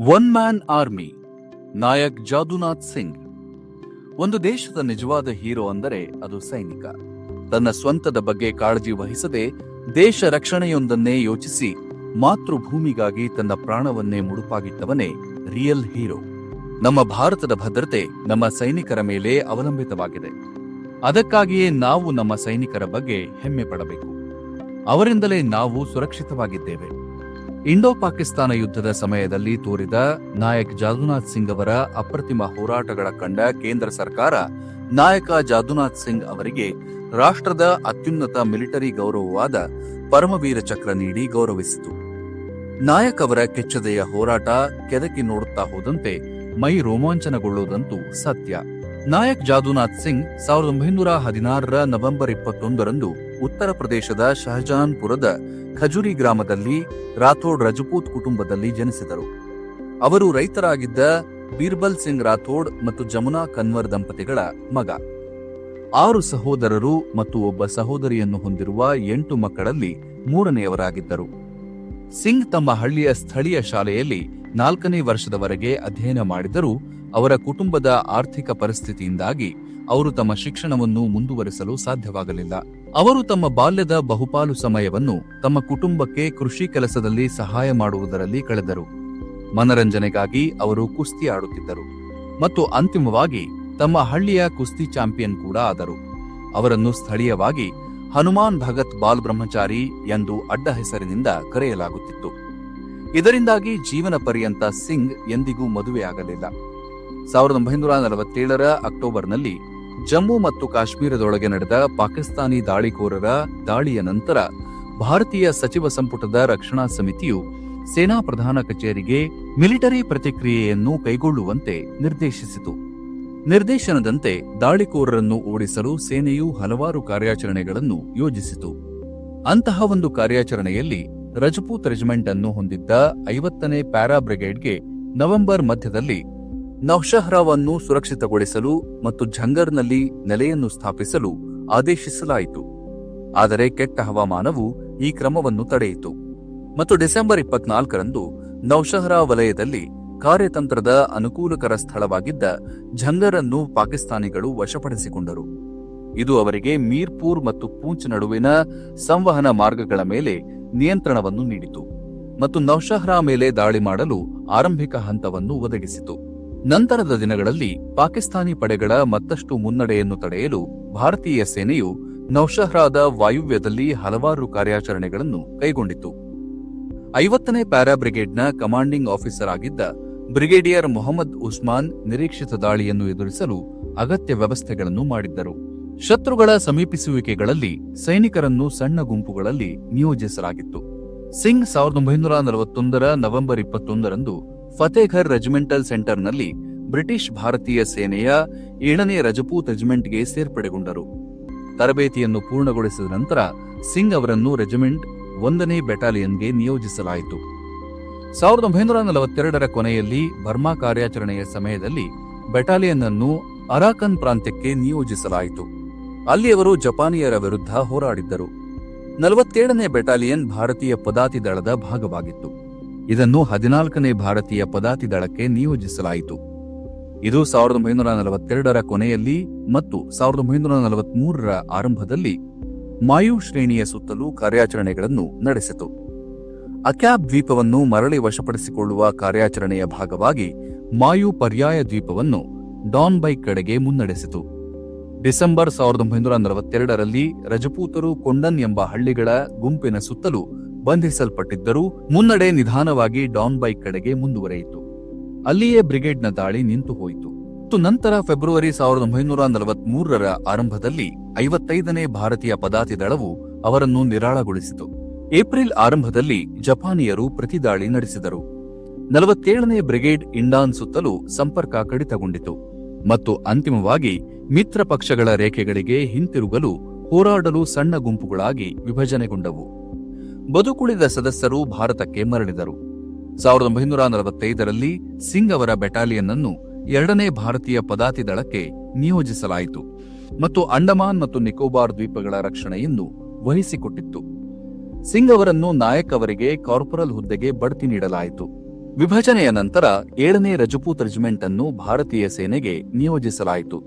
One man army Naik Jadunath Singh. ಒಂದು ದೇಶದ ನಿಜವಾದ ಹೀರೋ ಅಂದರೆ ಅದು ಸೈನಿಕ. ತನ್ನ ಸ್ವಂತದ ಬಗ್ಗೆ ಕಾಳಜಿ ವಹಿಸದೆ ದೇಶ ರಕ್ಷಣೆಯೊಂದನ್ನೇ ಯೋಚಿಸಿ ಮಾತೃಭೂಮಿಗಾಗಿ ತನ್ನ ಪ್ರಾಣವನ್ನೇ ಮುಡುಪಾಗಿಟ್ಟವನೇ ರಿಯಲ್ ಹೀರೋ. ನಮ್ಮ ಭಾರತದ ಭದ್ರತೆ ನಮ್ಮ ಸೈನಿಕರ ಮೇಲೆ ಅವಲಂಬಿತವಾಗಿದೆ. ಅದಕ್ಕಾಗಿಯೇ ನಾವು ನಮ್ಮ ಸೈನಿಕರ ಬಗ್ಗೆ ಹೆಮ್ಮೆ ಪಡಬೇಕು. ಅವರಿಂದಲೇ ನಾವು ಸುರಕ್ಷಿತವಾಗಿದ್ದೇವೆ. ಇಂಡೋ ಪಾಕಿಸ್ತಾನ ಯುದ್ಧದ ಸಮಯದಲ್ಲಿ ತೋರಿದ ನಾಯಕ್ ಜಾದುನಾಥ್ ಸಿಂಗ್ ಅವರ ಅಪ್ರತಿಮ ಹೋರಾಟಗಳ ಕಂಡ ಕೇಂದ್ರ ಸರ್ಕಾರ, ನಾಯಕ ಜಾದುನಾಥ್ ಸಿಂಗ್ ಅವರಿಗೆ ರಾಷ್ಟ್ರದ ಅತ್ಯುನ್ನತ ಮಿಲಿಟರಿ ಗೌರವವಾದ ಪರಮವೀರ ಚಕ್ರ ನೀಡಿ ಗೌರವಿಸಿತು. ನಾಯಕ್ ಅವರ ಕೆಚ್ಚದೆಯ ಹೋರಾಟ ಕೆದಕಿ ನೋಡುತ್ತಾ ಹೋದಂತೆ ಮೈ ರೋಮಾಂಚನಗೊಳ್ಳುವುದಂತೂ ಸತ್ಯ. ನಾಯಕ್ ಜಾದುನಾಥ್ ಸಿಂಗ್ ಸಾವಿರದ ಒಂಬೈನೂರ ಹದಿನಾರರ ನವೆಂಬರ್ ಇಪ್ಪತ್ತೊಂದರಂದು ಉತ್ತರ ಪ್ರದೇಶದ ಶಹಜಾನ್ಪುರದ ಖಜುರಿ ಗ್ರಾಮದಲ್ಲಿ ರಾಥೋಡ್ ರಜಪೂತ್ ಕುಟುಂಬದಲ್ಲಿ ಜನಿಸಿದರು. ಅವರು ರೈತರಾಗಿದ್ದ ಬೀರ್ಬಲ್ ಸಿಂಗ್ ರಾಥೋಡ್ ಮತ್ತು ಜಮುನಾ ಕನ್ವರ್ ದಂಪತಿಗಳ ಮಗ. ಆರು ಸಹೋದರರು ಮತ್ತು ಒಬ್ಬ ಸಹೋದರಿಯನ್ನು ಹೊಂದಿರುವ ಎಂಟು ಮಕ್ಕಳಲ್ಲಿ ಮೂರನೆಯವರಾಗಿದ್ದರು. ಸಿಂಗ್ ತಮ್ಮ ಹಳ್ಳಿಯ ಸ್ಥಳೀಯ ಶಾಲೆಯಲ್ಲಿ ನಾಲ್ಕನೇ ವರ್ಷದವರೆಗೆ ಅಧ್ಯಯನ ಮಾಡಿದರೂ ಅವರ ಕುಟುಂಬದ ಆರ್ಥಿಕ ಪರಿಸ್ಥಿತಿಯಿಂದಾಗಿ ಅವರು ತಮ್ಮ ಶಿಕ್ಷಣವನ್ನು ಮುಂದುವರಿಸಲು ಸಾಧ್ಯವಾಗಲಿಲ್ಲ. ಅವರು ತಮ್ಮ ಬಾಲ್ಯದ ಬಹುಪಾಲು ಸಮಯವನ್ನು ತಮ್ಮ ಕುಟುಂಬಕ್ಕೆ ಕೃಷಿ ಕೆಲಸದಲ್ಲಿ ಸಹಾಯ ಮಾಡುವುದರಲ್ಲಿ ಕಳೆದರು. ಮನರಂಜನೆಗಾಗಿ ಅವರು ಕುಸ್ತಿ ಆಡುತ್ತಿದ್ದರು. ಮತ್ತು ಅಂತಿಮವಾಗಿ ತಮ್ಮ ಹಳ್ಳಿಯ ಕುಸ್ತಿ ಚಾಂಪಿಯನ್ ಕೂಡ ಆದರು. ಅವರನ್ನು ಸ್ಥಳೀಯವಾಗಿ ಹನುಮಾನ್ ಭಗತ್ ಬಾಲ್ ಬ್ರಹ್ಮಚಾರಿ ಎಂದು ಅಡ್ಡ ಹೆಸರಿನಿಂದ ಕರೆಯಲಾಗುತ್ತಿತ್ತು. ಇದರಿಂದಾಗಿ ಜೀವನ ಪರ್ಯಂತ ಸಿಂಗ್ ಎಂದಿಗೂ ಮದುವೆಯಾಗಲಿಲ್ಲ. ಸಾವಿರದ ಒಂಬೈನೂರ ನಲವತ್ತೇಳರ ಅಕ್ಟೋಬರ್ನಲ್ಲಿ ಜಮ್ಮು ಮತ್ತು ಕಾಶ್ಮೀರದೊಳಗೆ ನಡೆದ ಪಾಕಿಸ್ತಾನಿ ದಾಳಿಕೋರರ ದಾಳಿಯ ನಂತರ ಭಾರತೀಯ ಸಚಿವ ಸಂಪುಟದ ರಕ್ಷಣಾ ಸಮಿತಿಯು ಸೇನಾ ಪ್ರಧಾನ ಕಚೇರಿಗೆ ಮಿಲಿಟರಿ ಪ್ರತಿಕ್ರಿಯೆಯನ್ನು ಕೈಗೊಳ್ಳುವಂತೆ ನಿರ್ದೇಶಿಸಿತು. ನಿರ್ದೇಶನದಂತೆ ದಾಳಿಕೋರರನ್ನು ಓಡಿಸಲು ಸೇನೆಯು ಹಲವಾರು ಕಾರ್ಯಾಚರಣೆಗಳನ್ನು ಯೋಜಿಸಿತು. ಅಂತಹ ಒಂದು ಕಾರ್ಯಾಚರಣೆಯಲ್ಲಿ ರಜಪೂತ್ ರೆಜಿಮೆಂಟ್ ಅನ್ನು ಹೊಂದಿದ್ದ ಐವತ್ತನೇ ಪ್ಯಾರಾ ಬ್ರಿಗೇಡ್ಗೆ ನವೆಂಬರ್ ಮಧ್ಯದಲ್ಲಿ ನೌಶಹ್ರಾವನ್ನು ಸುರಕ್ಷಿತಗೊಳಿಸಲು ಮತ್ತು ಝಂಗರ್ನಲ್ಲಿ ನೆಲೆಯನ್ನು ಸ್ಥಾಪಿಸಲು ಆದೇಶಿಸಲಾಯಿತು. ಆದರೆ ಕೆಟ್ಟ ಹವಾಮಾನವು ಈ ಕ್ರಮವನ್ನು ತಡೆಯಿತು. ಮತ್ತು ಡಿಸೆಂಬರ್ ಇಪ್ಪತ್ನಾಲ್ಕರಂದು ನೌಶಹ್ರಾ ವಲಯದಲ್ಲಿ ಕಾರ್ಯತಂತ್ರದ ಅನುಕೂಲಕರ ಸ್ಥಳವಾಗಿದ್ದ ಝಂಗರ್ ಅನ್ನು ಪಾಕಿಸ್ತಾನಿಗಳು ವಶಪಡಿಸಿಕೊಂಡರು. ಇದು ಅವರಿಗೆ ಮೀರ್ಪುರ್ ಮತ್ತು ಪೂಂಚ್ ನಡುವಿನ ಸಂವಹನ ಮಾರ್ಗಗಳ ಮೇಲೆ ನಿಯಂತ್ರಣವನ್ನು ನೀಡಿತು. ಮತ್ತು ನೌಶಹ್ರಾ ಮೇಲೆ ದಾಳಿ ಮಾಡಲು ಆರಂಭಿಕ ಹಂತವನ್ನು ಒದಗಿಸಿತು. ನಂತರದ ದಿನಗಳಲ್ಲಿ ಪಾಕಿಸ್ತಾನಿ ಪಡೆಗಳ ಮತ್ತಷ್ಟು ಮುನ್ನಡೆಯನ್ನು ತಡೆಯಲು ಭಾರತೀಯ ಸೇನೆಯು ನೌಶಹ್ರಾದ ವಾಯುವ್ಯದಲ್ಲಿ ಹಲವಾರು ಕಾರ್ಯಾಚರಣೆಗಳನ್ನು ಕೈಗೊಂಡಿತು ಐವತ್ತನೇ ಪ್ಯಾರಾ ಬ್ರಿಗೇಡ್ನ ಕಮಾಂಡಿಂಗ್ ಆಫೀಸರ್ ಆಗಿದ್ದ ಬ್ರಿಗೇಡಿಯರ್ ಮೊಹಮ್ಮದ್ ಉಸ್ಮಾನ್ ನಿರೀಕ್ಷಿತ ದಾಳಿಯನ್ನು ಎದುರಿಸಲು ಅಗತ್ಯ ವ್ಯವಸ್ಥೆಗಳನ್ನು ಮಾಡಿದ್ದರು. ಶತ್ರುಗಳ ಸಮೀಪಿಸುವಿಕೆಗಳಲ್ಲಿ ಸೈನಿಕರನ್ನು ಸಣ್ಣ ಗುಂಪುಗಳಲ್ಲಿ ನಿಯೋಜಿಸಲಾಗಿತ್ತು. ಸಿಂಗ್ ಸಾವಿರದ ಒಂಬೈನೂರ ನಲವತ್ತೊಂದರ ನವೆಂಬರ್ ಇಪ್ಪತ್ತೊಂದರಂದು ಫತೇಘರ್ ರೆಜಿಮೆಂಟಲ್ ಸೆಂಟರ್ನಲ್ಲಿ ಬ್ರಿಟಿಷ್ ಭಾರತೀಯ ಸೇನೆಯ ಏಳನೇ ರಜಪೂತ್ ರೆಜಿಮೆಂಟ್ಗೆ ಸೇರ್ಪಡೆಗೊಂಡರು. ತರಬೇತಿಯನ್ನು ಪೂರ್ಣಗೊಳಿಸಿದ ನಂತರ ಸಿಂಗ್ ಅವರನ್ನು ರೆಜಿಮೆಂಟ್ ಒಂದನೇ ಬೆಟಾಲಿಯನ್ಗೆ ನಿಯೋಜಿಸಲಾಯಿತು. ಸಾವಿರದ ಒಂಬೈನೂರ ನಲವತ್ತೆರಡರ ಕೊನೆಯಲ್ಲಿ ಬರ್ಮಾ ಕಾರ್ಯಾಚರಣೆಯ ಸಮಯದಲ್ಲಿ ಬೆಟಾಲಿಯನ್ ಅನ್ನು ಅರಾಕನ್ ಪ್ರಾಂತ್ಯಕ್ಕೆ ನಿಯೋಜಿಸಲಾಯಿತು. ಅಲ್ಲಿ ಅವರು ಜಪಾನಿಯರ ವಿರುದ್ಧ ಹೋರಾಡಿದ್ದರು. ನಲವತ್ತೇಳನೇ ಬೆಟಾಲಿಯನ್ ಭಾರತೀಯ ಪದಾತಿ ದಳದ ಭಾಗವಾಗಿತ್ತು. ಇದನ್ನು ಹದಿನಾಲ್ಕನೇ ಭಾರತೀಯ ಪದಾತಿ ದಳಕ್ಕೆ ನಿಯೋಜಿಸಲಾಯಿತು. ಇದು ಸಾವಿರದ ಒಂಬೈನೂರ ನಲವತ್ತೆರಡರ ಕೊನೆಯಲ್ಲಿ ಮತ್ತು ಸಾವಿರದ ಒಂಬೈನೂರ ನಲವತ್ಮೂರರ ಆರಂಭದಲ್ಲಿ ಮಾಯು ಶ್ರೇಣಿಯ ಸುತ್ತಲೂ ಕಾರ್ಯಾಚರಣೆಗಳನ್ನು ನಡೆಸಿತು. ಅಕ್ಯಾಬ್ ದ್ವೀಪವನ್ನು ಮರಳಿ ವಶಪಡಿಸಿಕೊಳ್ಳುವ ಕಾರ್ಯಾಚರಣೆಯ ಭಾಗವಾಗಿ ಮಾಯು ಪರ್ಯಾಯ ದ್ವೀಪವನ್ನು ಡಾನ್ ಬೈಕ್ ಕಡೆಗೆ ಮುನ್ನಡೆಸಿತು. ಡಿಸೆಂಬರ್ ಸಾವಿರದ ಒಂಬೈನೂರ ನಲವತ್ತೆರಡರಲ್ಲಿ ರಜಪೂತರು ಕೊಂಡನ್ ಎಂಬ ಹಳ್ಳಿಗಳ ಗುಂಪಿನ ಸುತ್ತಲೂ ಬಂಧಿಸಲ್ಪಟ್ಟಿದ್ದರೂ ಮುನ್ನಡೆ ನಿಧಾನವಾಗಿ ಡಾನ್ ಬೈಕ್ ಕಡೆಗೆ ಮುಂದುವರೆಯಿತು. ಅಲ್ಲಿಯೇ ಬ್ರಿಗೇಡ್ನ ದಾಳಿ ನಿಂತು ಹೋಯಿತು. ಮತ್ತು ನಂತರ ಫೆಬ್ರವರಿ ಸಾವಿರದ ಒಂಬೈನೂರ ನಲವತ್ಮೂರರ ಆರಂಭದಲ್ಲಿ ಐವತ್ತೈದನೇ ಭಾರತೀಯ ಪದಾತಿ ದಳವು ಅವರನ್ನು ನಿರಾಳಗೊಳಿಸಿತು. ಏಪ್ರಿಲ್ ಆರಂಭದಲ್ಲಿ ಜಪಾನಿಯರು ಪ್ರತಿದಾಳಿ ನಡೆಸಿದರು. ನಲವತ್ತೇಳನೇ ಬ್ರಿಗೇಡ್ ಇಂಡಾನ್ ಸುತ್ತಲೂ ಸಂಪರ್ಕ ಕಡಿತಗೊಂಡಿತು. ಮತ್ತು ಅಂತಿಮವಾಗಿ ಮಿತ್ರ ಪಕ್ಷಗಳ ರೇಖೆಗಳಿಗೆ ಹಿಂತಿರುಗಲು ಹೋರಾಡಲು ಸಣ್ಣ ಗುಂಪುಗಳಾಗಿ ವಿಭಜನೆಗೊಂಡವು. ಬದುಕುಳಿದ ಸದಸ್ಯರು ಭಾರತಕ್ಕೆ ಮರಳಿದರು. ಸಾವಿರದ ಒಂಬೈನೂರ ನಲವತ್ತೈದರಲ್ಲಿ ಸಿಂಗ್ ಅವರ ಬೆಟಾಲಿಯನ್ ಅನ್ನು ಎರಡನೇ ಭಾರತೀಯ ಪದಾತಿ ದಳಕ್ಕೆ ನಿಯೋಜಿಸಲಾಯಿತು ಮತ್ತು ಅಂಡಮಾನ್ ಮತ್ತು ನಿಕೋಬಾರ್ ದ್ವೀಪಗಳ ರಕ್ಷಣೆಯನ್ನು ವಹಿಸಿಕೊಟ್ಟಿತ್ತು. ಸಿಂಗ್ ಅವರನ್ನು ನಾಯಕ್ ಅವರಿಗೆ ಕಾರ್ಪೊರಲ್ ಹುದ್ದೆಗೆ ಬಡ್ತಿ ನೀಡಲಾಯಿತು. ವಿಭಜನೆಯ ನಂತರ ಏಳನೇ ರಜಪೂತ್ ರೆಜಿಮೆಂಟ್ ಅನ್ನು ಭಾರತೀಯ ಸೇನೆಗೆ ನಿಯೋಜಿಸಲಾಯಿತು.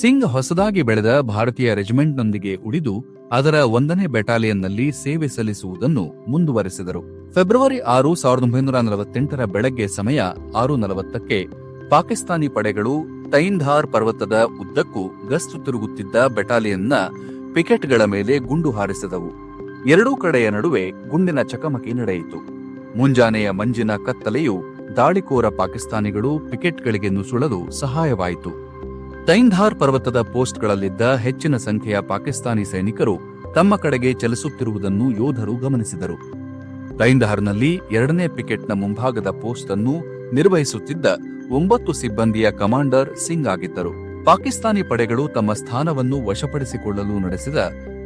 ಸಿಂಗ್ ಹೊಸದಾಗಿ ಬೆಳೆದ ಭಾರತೀಯ ರೆಜಿಮೆಂಟ್ನೊಂದಿಗೆ ಉಳಿದು ಅದರ ಒಂದನೇ ಬೆಟಾಲಿಯನ್ನಲ್ಲಿ ಸೇವೆ ಸಲ್ಲಿಸುವುದನ್ನು ಮುಂದುವರೆಸಿದರು. ಫೆಬ್ರವರಿ ಆರು, ಸಾವಿರದ ಒಂಬೈನೂರ ನಲವತ್ತೆಂಟರ ಬೆಳಗ್ಗೆ ಸಮಯ ಆರು ನಲವತ್ತಕ್ಕೆ ಪಾಕಿಸ್ತಾನಿ ಪಡೆಗಳು ತೈನ್ಧಾರ್ ಪರ್ವತದ ಉದ್ದಕ್ಕೂ ಗಸ್ತು ತಿರುಗುತ್ತಿದ್ದ ಬೆಟಾಲಿಯನ್ನ ಪಿಕೆಟ್ಗಳ ಮೇಲೆ ಗುಂಡು ಹಾರಿಸಿದವು. ಎರಡೂ ಕಡೆಯ ನಡುವೆ ಗುಂಡಿನ ಚಕಮಕಿ ನಡೆಯಿತು. ಮುಂಜಾನೆಯ ಮಂಜಿನ ಕತ್ತಲೆಯು ದಾಳಿಕೋರ ಪಾಕಿಸ್ತಾನಿಗಳು ಪಿಕೆಟ್ಗಳಿಗೆ ನುಸುಳಲು ಸಹಾಯವಾಯಿತು. ತೈನ್ಧಾರ್ ಪರ್ವತದ ಪೋಸ್ಟ್ಗಳಲ್ಲಿದ್ದ ಹೆಚ್ಚಿನ ಸಂಖ್ಯೆಯ ಪಾಕಿಸ್ತಾನಿ ಸೈನಿಕರು ತಮ್ಮ ಕಡೆಗೆ ಚಲಿಸುತ್ತಿರುವುದನ್ನು ಯೋಧರು ಗಮನಿಸಿದರು. ತೈಂಧಾರ್ನಲ್ಲಿ ಎರಡನೇ ಪಿಕೆಟ್ನ ಮುಂಭಾಗದ ಪೋಸ್ಟ್ ಅನ್ನು ನಿರ್ವಹಿಸುತ್ತಿದ್ದ ಒಂಬತ್ತು ಸಿಬ್ಬಂದಿಯ ಕಮಾಂಡರ್ ಸಿಂಗ್ ಆಗಿದ್ದರು. ಪಾಕಿಸ್ತಾನಿ ಪಡೆಗಳು ತಮ್ಮ ಸ್ಥಾನವನ್ನು ವಶಪಡಿಸಿಕೊಳ್ಳಲು ನಡೆಸಿದ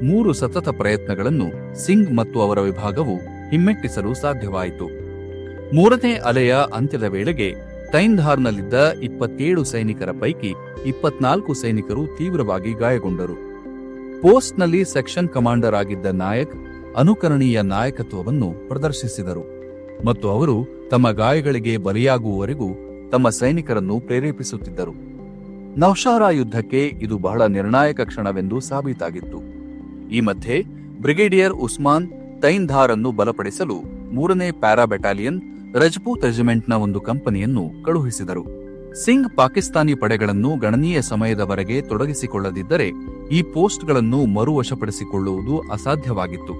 ಮೂರು ಸತತ ಪ್ರಯತ್ನಗಳನ್ನು ಸಿಂಗ್ ಮತ್ತು ಅವರ ವಿಭಾಗವು ಹಿಮ್ಮೆಟ್ಟಿಸಲು ಸಾಧ್ಯವಾಯಿತು. ಮೂರನೇ ಅಲೆಯ ಅಂತ್ಯದ ವೇಳೆಗೆ ತೈನ್ಧಾರ್ನಲ್ಲಿದ್ದ ಇಪ್ಪತ್ತೇಳು ಸೈನಿಕರ ಪೈಕಿ ಇಪ್ಪತ್ನಾಲ್ಕು ಸೈನಿಕರು ತೀವ್ರವಾಗಿ ಗಾಯಗೊಂಡರು. ಪೋಸ್ಟ್ನಲ್ಲಿ ಸೆಕ್ಷನ್ ಕಮಾಂಡರ್ ಆಗಿದ್ದ ನಾಯಕ್ ಅನುಕರಣೀಯ ನಾಯಕತ್ವವನ್ನು ಪ್ರದರ್ಶಿಸಿದರು. ಮತ್ತು ಅವರು ತಮ್ಮ ಗಾಯಗಳಿಗೆ ಬಲಿಯಾಗುವವರೆಗೂ ತಮ್ಮ ಸೈನಿಕರನ್ನು ಪ್ರೇರೇಪಿಸುತ್ತಿದ್ದರು. ನೌಶಾರಾ ಯುದ್ಧಕ್ಕೆ ಇದು ಬಹಳ ನಿರ್ಣಾಯಕ ಕ್ಷಣವೆಂದು ಸಾಬೀತಾಗಿತ್ತು. ಈ ಮಧ್ಯೆ ಬ್ರಿಗೇಡಿಯರ್ ಉಸ್ಮಾನ್ ತೈನ್ಧಾರ್ ಅನ್ನು ಬಲಪಡಿಸಲು ಮೂರನೇ ಪ್ಯಾರಾ ಬೆಟಾಲಿಯನ್ ರಜಪೂತ್ ರೆಜಿಮೆಂಟ್ನ ಒಂದು ಕಂಪನಿಯನ್ನು ಕಳುಹಿಸಿದರು. ಸಿಂಗ್ ಪಾಕಿಸ್ತಾನಿ ಪಡೆಗಳನ್ನು ಗಣನೀಯ ಸಮಯದವರೆಗೆ ತೊಡಗಿಸಿಕೊಳ್ಳದಿದ್ದರೆ ಈ ಪೋಸ್ಟ್ಗಳನ್ನು ಮರುವಶಪಡಿಸಿಕೊಳ್ಳುವುದು ಅಸಾಧ್ಯವಾಗಿತ್ತು.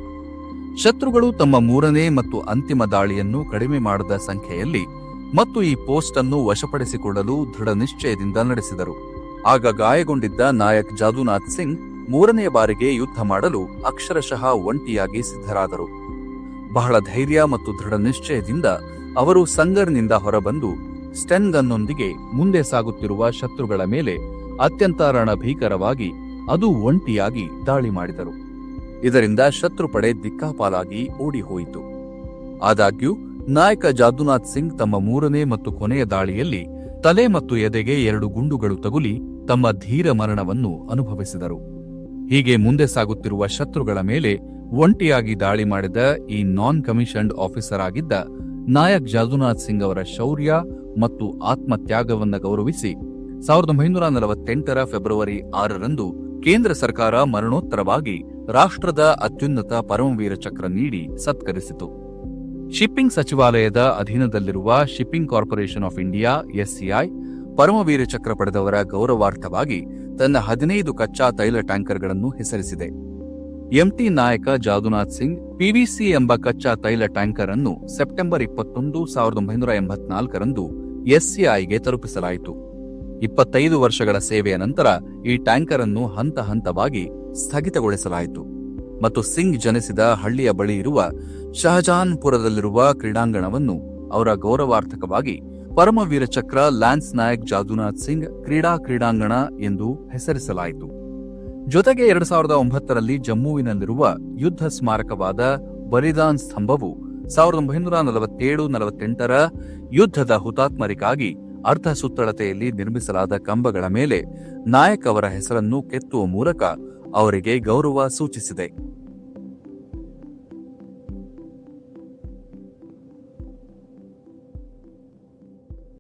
ಶತ್ರುಗಳು ತಮ್ಮ ಮೂರನೇ ಮತ್ತು ಅಂತಿಮ ದಾಳಿಯನ್ನು ಕಡಿಮೆ ಮಾಡದ ಸಂಖ್ಯೆಯಲ್ಲಿ ಮತ್ತು ಈ ಪೋಸ್ಟ್ ಅನ್ನು ವಶಪಡಿಸಿಕೊಳ್ಳಲು ದೃಢ ನಿಶ್ಚಯದಿಂದ ನಡೆಸಿದರು. ಆಗ ಗಾಯಗೊಂಡಿದ್ದ ನಾಯಕ್ ಜಾದುನಾಥ್ ಸಿಂಗ್ ಮೂರನೇ ಬಾರಿಗೆ ಯುದ್ಧ ಮಾಡಲು ಅಕ್ಷರಶಃ ಒಂಟಿಯಾಗಿ ಸಿದ್ಧರಾದರು. ಬಹಳ ಧೈರ್ಯ ಮತ್ತು ದೃಢ ನಿಶ್ಚಯದಿಂದ ಅವರು ಸಂಗರ್ನಿಂದ ಹೊರಬಂದು ಸ್ಟೆನ್ಗನ್ನೊಂದಿಗೆ ಮುಂದೆ ಸಾಗುತ್ತಿರುವ ಶತ್ರುಗಳ ಮೇಲೆ ಅತ್ಯಂತ ರಣಭೀಕರವಾಗಿ ಅದು ಒಂಟಿಯಾಗಿ ದಾಳಿ ಮಾಡಿದರು. ಇದರಿಂದ ಶತ್ರು ಪಡೆ ದಿಕ್ಕಾಪಾಲಾಗಿ ಓಡಿಹೋಯಿತು. ಆದಾಗ್ಯೂ, ನಾಯಕ ಜಾದುನಾಥ್ ಸಿಂಗ್ ತಮ್ಮ ಮೂರನೇ ಮತ್ತು ಕೊನೆಯ ದಾಳಿಯಲ್ಲಿ ತಲೆ ಮತ್ತು ಎದೆಗೆ ಎರಡು ಗುಂಡುಗಳು ತಗುಲಿ ತಮ್ಮ ಧೀರ ಮರಣವನ್ನು ಅನುಭವಿಸಿದರು. ಹೀಗೆ ಮುಂದೆ ಸಾಗುತ್ತಿರುವ ಶತ್ರುಗಳ ಮೇಲೆ ಒಂಟಿಯಾಗಿ ದಾಳಿ ಮಾಡಿದ ಈ ನಾನ್ ಕಮಿಷನ್ಡ್ ಆಫೀಸರ್ ಆಗಿದ್ದ ನಾಯಕ್ ಜಾದುನಾಥ್ ಸಿಂಗ್ ಅವರ ಶೌರ್ಯ ಮತ್ತು ಆತ್ಮತ್ಯಾಗವನ್ನು ಗೌರವಿಸಿ ಸಾವಿರದ ಒಂಬೈನೂರ ನಲವತ್ತೆಂಟರ ಫೆಬ್ರವರಿ ಆರರಂದು ಕೇಂದ್ರ ಸರ್ಕಾರ ಮರಣೋತ್ತರವಾಗಿ ರಾಷ್ಟ್ರದ ಅತ್ಯುನ್ನತ ಪರಮವೀರ ಚಕ್ರ ನೀಡಿ ಸತ್ಕರಿಸಿತು. ಶಿಪ್ಪಿಂಗ್ ಸಚಿವಾಲಯದ ಅಧೀನದಲ್ಲಿರುವ shipping corporation of India, SCI Paramvir Chakra ಪಡೆದವರ ಗೌರವಾರ್ಥವಾಗಿ ತನ್ನ ಹದಿನೈದು ಕಚ್ಚಾ ತೈಲ ಟ್ಯಾಂಕರ್ಗಳನ್ನು ಹೆಸರಿಸಿದೆ. ಎಂಟಿ ನಾಯಕ ಜಾದುನಾಥ್ ಸಿಂಗ್, ಪಿವಿಸಿ ಎಂಬ ಕಚ್ಚಾ ತೈಲ ಟ್ಯಾಂಕರ್ ಅನ್ನು ಸೆಪ್ಟೆಂಬರ್ ಇಪ್ಪತ್ತೊಂದು, ಸಾವಿರದ ಒಂಬೈನೂರ ಎಂಬತ್ನಾಲ್ಕರಂದು ಎಸ್ಸಿಐಗೆ ತಲುಪಿಸಲಾಯಿತು. ಇಪ್ಪತ್ತೈದು ವರ್ಷಗಳ ಸೇವೆಯ ನಂತರ ಈ ಟ್ಯಾಂಕರ್ ಅನ್ನು ಹಂತ ಹಂತವಾಗಿ ಸ್ಥಗಿತಗೊಳಿಸಲಾಯಿತು. ಮತ್ತು ಸಿಂಗ್ ಜನಿಸಿದ ಹಳ್ಳಿಯ ಬಳಿ ಇರುವ ಶಹಜಾನ್ಪುರದಲ್ಲಿರುವ ಕ್ರೀಡಾಂಗಣವನ್ನು ಅವರ ಗೌರವಾರ್ಥಕವಾಗಿ ಪರಮವೀರ ಚಕ್ರ ಲ್ಯಾನ್ಸ್ ನಾಯಕ್ ಜಾದುನಾಥ್ ಸಿಂಗ್ ಕ್ರೀಡಾ ಕ್ರೀಡಾಂಗಣ ಎಂದು ಹೆಸರಿಸಲಾಯಿತು. ಜೊತೆಗೆ ಎರಡು ಸಾವಿರದ ಒಂಬತ್ತರಲ್ಲಿ ಜಮ್ಮುವಿನಲ್ಲಿರುವ ಯುದ್ಧ ಸ್ಮಾರಕವಾದ ಬಲಿದಾನ್ ಸ್ತಂಭವು ಸಾವಿರದ ಒಂಬೈನೂರ ನಲವತ್ತೇಳು, ನಲವತ್ತೆಂಟರ ಯುದ್ಧದ ಹುತಾತ್ಮರಿಗಾಗಿ ಅರ್ಧ ಸುತ್ತಳತೆಯಲ್ಲಿ ನಿರ್ಮಿಸಲಾದ ಕಂಬಗಳ ಮೇಲೆ ನಾಯಕ್ ಅವರ ಹೆಸರನ್ನು ಕೆತ್ತುವ ಮೂಲಕ ಅವರಿಗೆ ಗೌರವ ಸೂಚಿಸಿದೆ.